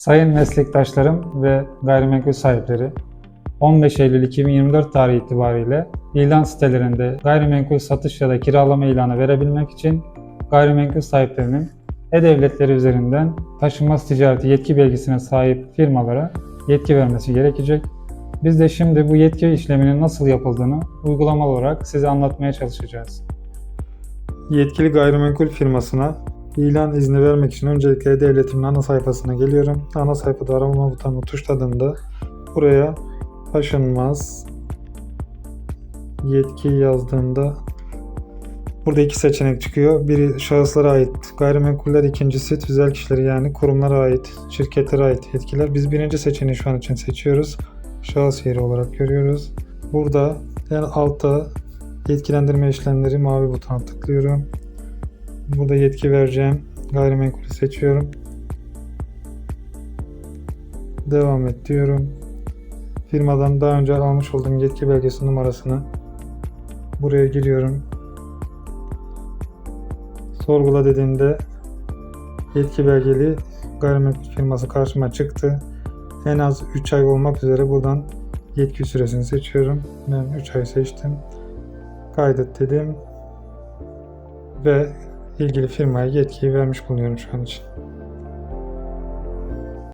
Sayın meslektaşlarım ve gayrimenkul sahipleri, 15 Eylül 2024 tarihi itibariyle ilan sitelerinde gayrimenkul satış ya da kiralama ilanı verebilmek için gayrimenkul sahiplerinin e-devletleri üzerinden taşınmaz ticareti yetki belgesine sahip firmalara yetki vermesi gerekecek. Biz de şimdi bu yetki işleminin nasıl yapıldığını uygulamalı olarak size anlatmaya çalışacağız. Yetkili gayrimenkul firmasına ilan izni vermek için öncelikle devletimin ana sayfasına geliyorum. Ana sayfada arama butonunu tuşladığımda buraya taşınmaz yetki yazdığımda burada iki seçenek çıkıyor. Biri şahıslara ait gayrimenkuller, ikincisi tüzel kişilere yani kurumlara ait, şirketlere ait yetkiler. Biz birinci seçeneği şu an için seçiyoruz. Şahıs yeri olarak görüyoruz. Burada en altta yetkilendirme işlemleri mavi butona tıklıyorum. Burada yetki vereceğim gayrimenkulü seçiyorum. Devam et diyorum. Firmadan daha önce almış olduğum yetki belgesi numarasını buraya giriyorum. Sorgula dediğimde yetki belgeli gayrimenkul firması karşıma çıktı. En az 3 ay olmak üzere buradan yetki süresini seçiyorum. Ben 3 ay seçtim. Kaydet dedim ve ilgili firmaya yetkiyi vermiş bulunuyorum şu an için.